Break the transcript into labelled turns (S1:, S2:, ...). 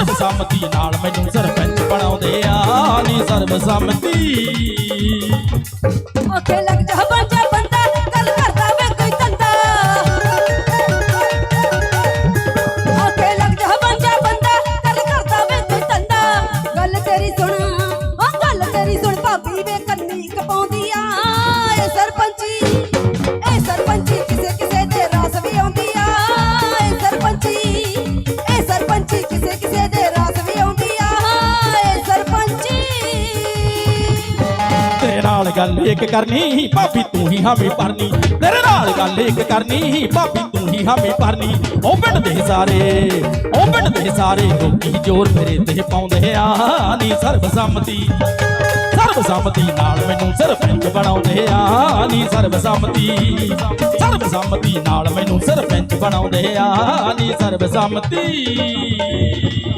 S1: ਸਰਬਸੰਮਤੀ ਨਾਲ ਮੈਨੂੰ ਸਰਪੰਚ ਬਣਾਉਂਦੇ ਆ। ਨੀ ਸਰਬਸੰਮਤੀ।
S2: ਆਖੇ ਲੱਗ ਜਾ ਬੰਜਾ ਬੰਦਾ, ਗੱਲ ਕਰਦਾ ਵੇ ਕੋਈ ਤੰਦਾ ਆਖੇ ਲੱਗ ਜਾ ਬੰਜਾ ਬੰਦਾ, ਗੱਲ ਕਰਦਾ ਵੇ ਕੋਈ ਤੰਦਾ ਗੱਲ ਤੇਰੀ ਸੁਣ, ਉਹ ਗੱਲ ਤੇਰੀ ਸੁਣ
S1: ਨਾਲ ਗੱਲ ਇੱਕ ਕਰਨੀ ਭਾਬੀ ਤੂੰ ਹੀ ਹਾਮੀ ਭਰਨੀ। ਤੇਰੇ ਨਾਲ ਗੱਲ ਇੱਕ ਕਰਨੀ ਭਾਬੀ ਤੂੰ ਹੀ ਹਾਮੀ ਭਰਨੀ। ਉਹ ਪਿੰਡ ਦੇ ਸਾਰੇ, ਉਹ ਪਿੰਡ ਦੇ ਸਾਰੇ ਲੋਕੀ ਜ਼ੋਰ ਮੇਰੇ ਤੇ ਪਾਉਂਦੇ ਆ ਨੀ ਸਰਬਸੰਮਤੀ। ਸਰਬਸੰਮਤੀ ਨਾਲ ਮੈਨੂੰ ਸਰਪੰਚ ਬਣਾਉਂਦੇ ਆ ਨੀ ਸਰਬਸੰਮਤੀ। ਸਰਬਸੰਮਤੀ ਨਾਲ ਮੈਨੂੰ ਸਰਪੰਚ ਬਣਾਉਂਦੇ ਆ ਨੀ ਸਰਬਸੰਮਤੀ।